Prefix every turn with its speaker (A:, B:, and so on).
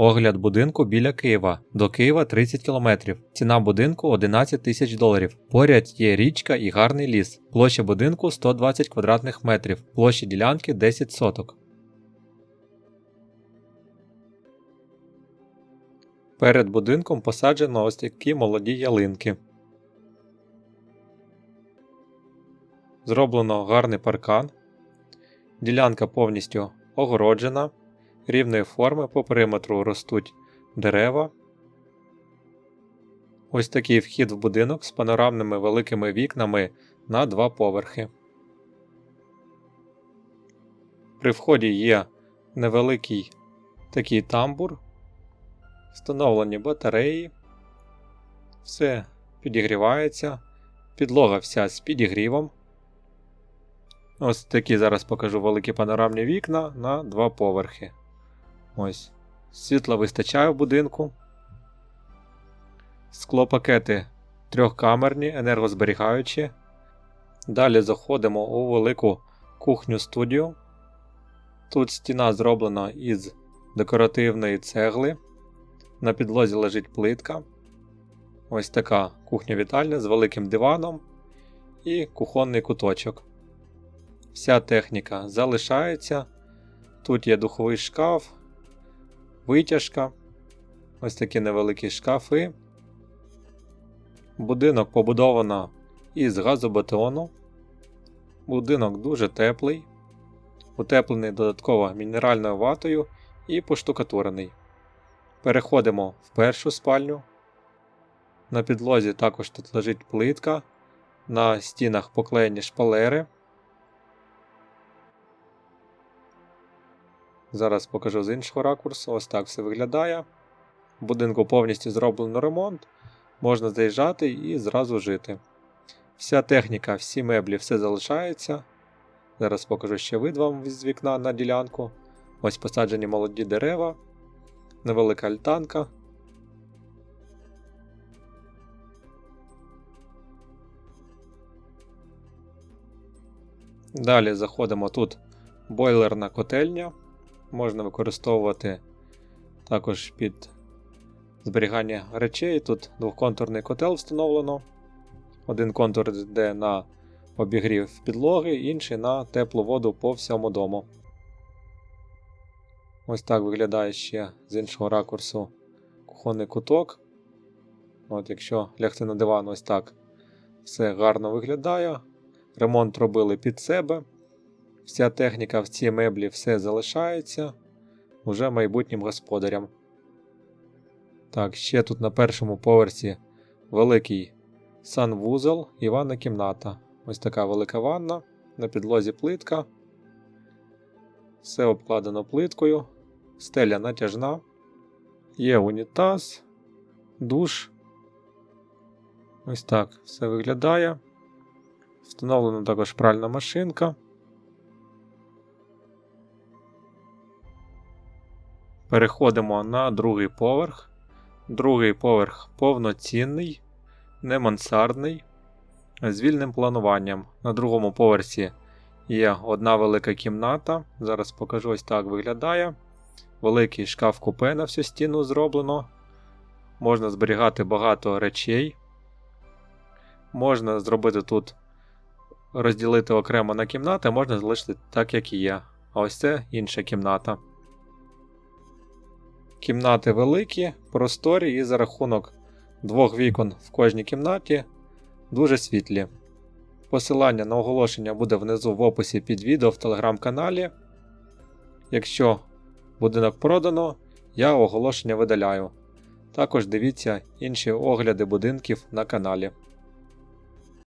A: Огляд будинку біля Києва. До Києва 30 км. Ціна будинку 11 тисяч доларів. Поряд є річка і гарний ліс. Площа будинку 120 квадратних метрів. Площа ділянки 10 соток. Перед будинком посаджено ось такі молоді ялинки. Зроблено гарний паркан. Ділянка повністю огороджена. Рівної форми по периметру ростуть дерева. Ось такий вхід в будинок з панорамними великими вікнами на два поверхи. При вході є невеликий такий тамбур, встановлені батареї, все підігрівається, підлога вся з підігрівом. Ось такі зараз покажу великі панорамні вікна на два поверхи. Ось. Світла вистачає в будинку. Склопакети трьохкамерні, енергозберігаючі. Далі заходимо у велику кухню студію. Тут стіна зроблена із декоративної цегли. На підлозі лежить плитка. Ось така кухня-вітальня з великим диваном і кухонний куточок. Вся техніка залишається. Тут є духовий шкаф, витяжка, ось такі невеликі шкафи. Будинок побудовано із газобетону. Будинок дуже теплий, утеплений додатково мінеральною ватою і поштукатурений. Переходимо в першу спальню. На підлозі також тут лежить плитка, на стінах поклеєні шпалери. Зараз покажу з іншого ракурсу. Ось так все виглядає. В будинку повністю зроблено ремонт. Можна заїжджати і зразу жити. Вся техніка, всі меблі, все залишається. Зараз покажу ще вид вам з вікна на ділянку. Ось посаджені молоді дерева, невелика альтанка. Далі заходимо тут бойлерна котельня можна використовувати також під зберігання речей. Тут двохконтурний котел встановлено. Один контур йде на обігрів підлоги, інший на теплу воду по всьому дому. Ось так виглядає ще з іншого ракурсу кухонний куток. От Якщо лягти на диван, ось так все гарно виглядає. Ремонт робили під себе. Вся техніка в цій меблі все залишається уже майбутнім господарям. Так, ще тут на першому поверсі великий санвузол і ванна кімната. Ось така велика ванна, на підлозі плитка. Все обкладено плиткою, стеля натяжна, є унітаз, душ. Ось так все виглядає. Встановлена також пральна машинка. Переходимо на другий поверх. Другий поверх повноцінний, не мансардний, з вільним плануванням. На другому поверсі є одна велика кімната. Зараз покажу ось так виглядає. Великий шкаф купе на всю стіну зроблено. Можна зберігати багато речей. Можна зробити тут, розділити окремо на кімнати, можна залишити так, як і є. А ось це інша кімната. Кімнати великі, просторі і за рахунок двох вікон в кожній кімнаті дуже світлі. Посилання на оголошення буде внизу в описі під відео в телеграм-каналі. Якщо будинок продано, я оголошення видаляю. Також дивіться інші огляди будинків на каналі.